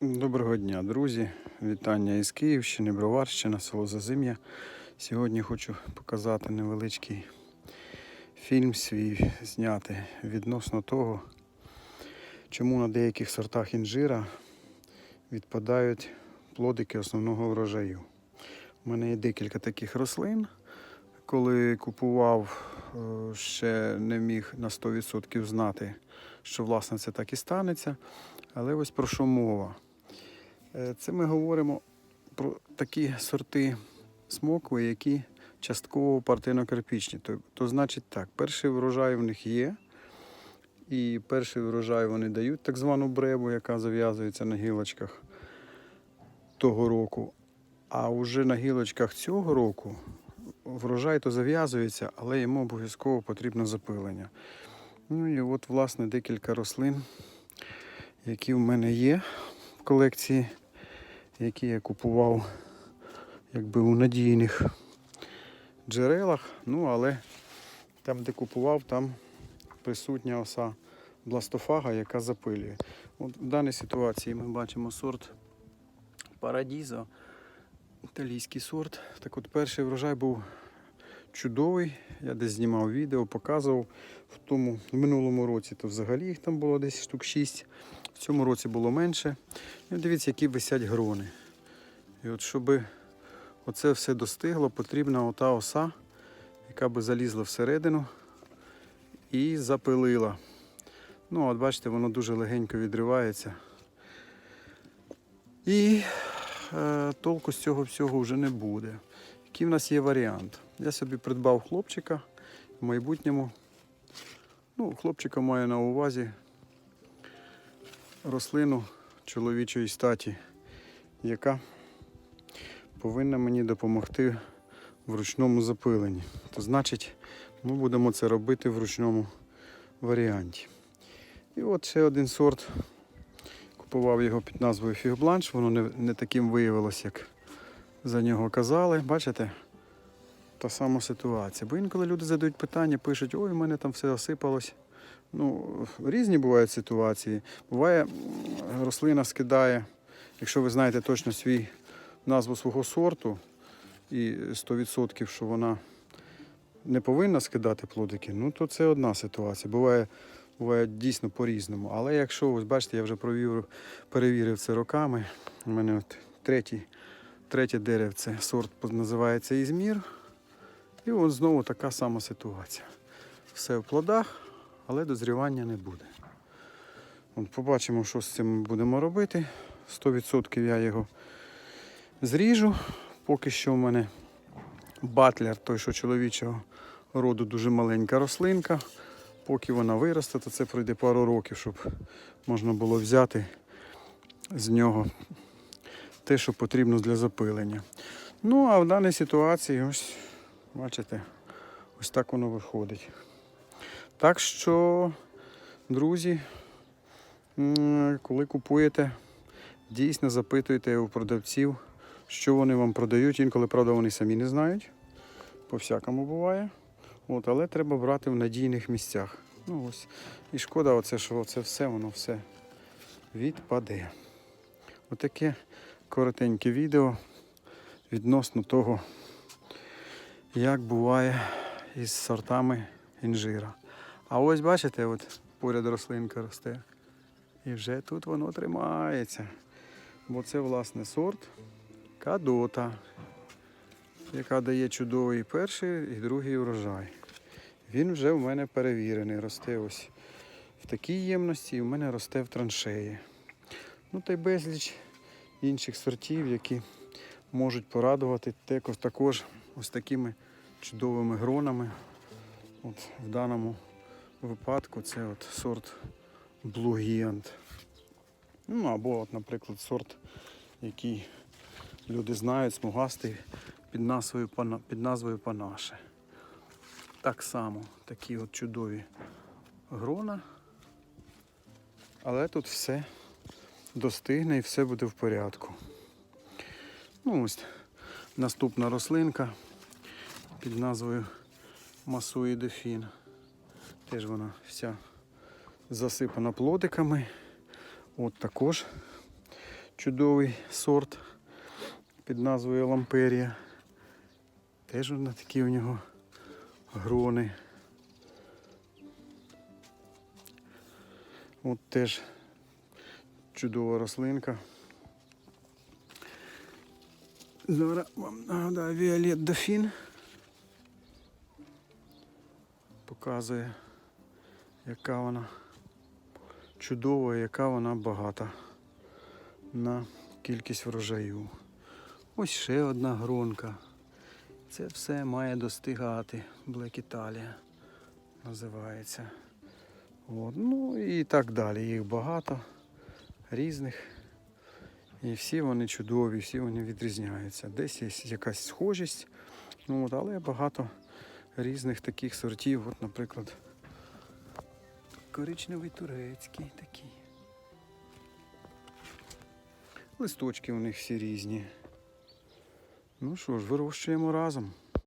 Доброго дня, друзі! Вітання із Київщини, Броварщина, село Зазим'я. Сьогодні хочу показати невеличкий фільм свій зняти відносно того, чому на деяких сортах інжира відпадають плодики основного врожаю. У мене є декілька таких рослин. Коли купував, е, ще не міг на 100% знати, що власне це так і станеться. Але ось про що мова. Е, Це ми говоримо про такі сорти смокви, які частково партийно-карпічні. То, то значить так, перший врожай в них є, і перший врожай вони дають так звану бребу, яка зав'язується на гілочках того року. А вже на гілочках цього року врожай то зав'язується, але йому обов'язково потрібно запилення. Ну і от, власне, декілька рослин, які в мене є в колекції, які я купував якби у надійних джерелах. Ну, але там, де купував, там присутня оса бластофага, яка запилює. От в даній ситуації ми бачимо сорт Парадізо, італійський сорт. Так от перший врожай був чудовий. Я десь знімав відео, показував. В тому в минулому році то взагалі їх там було десь штук 6. В цьому році було менше. І дивіться, які висять грони. І от щоб оце все достигло, потрібна ота оса, яка би залізла всередину і запилила. Ну, от бачите, воно дуже легенько відривається. І е, толку з цього всього вже не буде. Який в нас є варіант? Я собі придбав хлопчика в майбутньому. Ну, хлопчика маю на увазі рослину чоловічої статі, яка повинна мені допомогти в ручному запиленні. То значить, ми будемо це робити в ручному варіанті. І от ще один сорт. Купував його під назвою Фігбланш, воно не, не таким виявилось, як за нього казали. Бачите? Та сама ситуація. Бо інколи люди задають питання, пишуть, ой, у мене там все осипалось. Ну, різні бувають ситуації. Буває, рослина скидає, якщо ви знаєте точно свій назву свого сорту, і 100% що вона не повинна скидати плодики, ну то це одна ситуація. Буває, буває дійсно по-різному. Але якщо, ось бачите, я вже провів, перевірив це роками. У мене от третій, третє деревце, сорт називається Ізмір. І от знову така сама ситуація. Все в плодах, але дозрівання не буде. Побачимо, що з цим будемо робити. 100% я його зріжу. Поки що в мене батлер, той, що чоловічого роду, дуже маленька рослинка. Поки вона виросте, то це пройде пару років, щоб можна було взяти з нього те, що потрібно для запилення. Ну, а в даній ситуації, ось, бачите, ось так воно виходить. Так що, друзі, коли купуєте, дійсно запитуйте у продавців, що вони вам продають. Інколи, правда, вони самі не знають. По-всякому буває. От, але треба брати в надійних місцях. Ну, ось. І шкода, оце, що це все, воно все відпаде. Отаке коротеньке відео відносно того, як буває із сортами інжира. А ось бачите, от поряд рослинка росте. І вже тут воно тримається. Бо це, власне, сорт кадота, яка дає чудовий перший і другий урожай. Він вже в мене перевірений, росте ось в такій ємності, і в мене росте в траншеї. Ну та й безліч інших сортів, які можуть порадувати також, ось такими чудовими гронами. От в даному випадку це от сорт Giant. Ну або, от, наприклад, сорт, який люди знають, смугастий під назвою, під назвою Панаше. Так само такі от чудові грона. Але тут все достигне і все буде в порядку. Ну ось наступна рослинка під назвою Масуї Дефін. Теж вона вся засипана плодиками. От також чудовий сорт під назвою Ламперія. Теж вона такі у нього грони. От теж чудова рослинка. Зараз вам нагадаю Віолет Дофін. Показує, яка вона чудова, яка вона багата на кількість врожаю. Ось ще одна гронка. Це все має достигати. Black Italia називається. От. Ну і так далі. Їх багато різних. І всі вони чудові, всі вони відрізняються. Десь є якась схожість, ну, от, але багато різних таких сортів. От, наприклад, коричневий турецький такий. Листочки у них всі різні. Ну що ж, вирощуємо разом.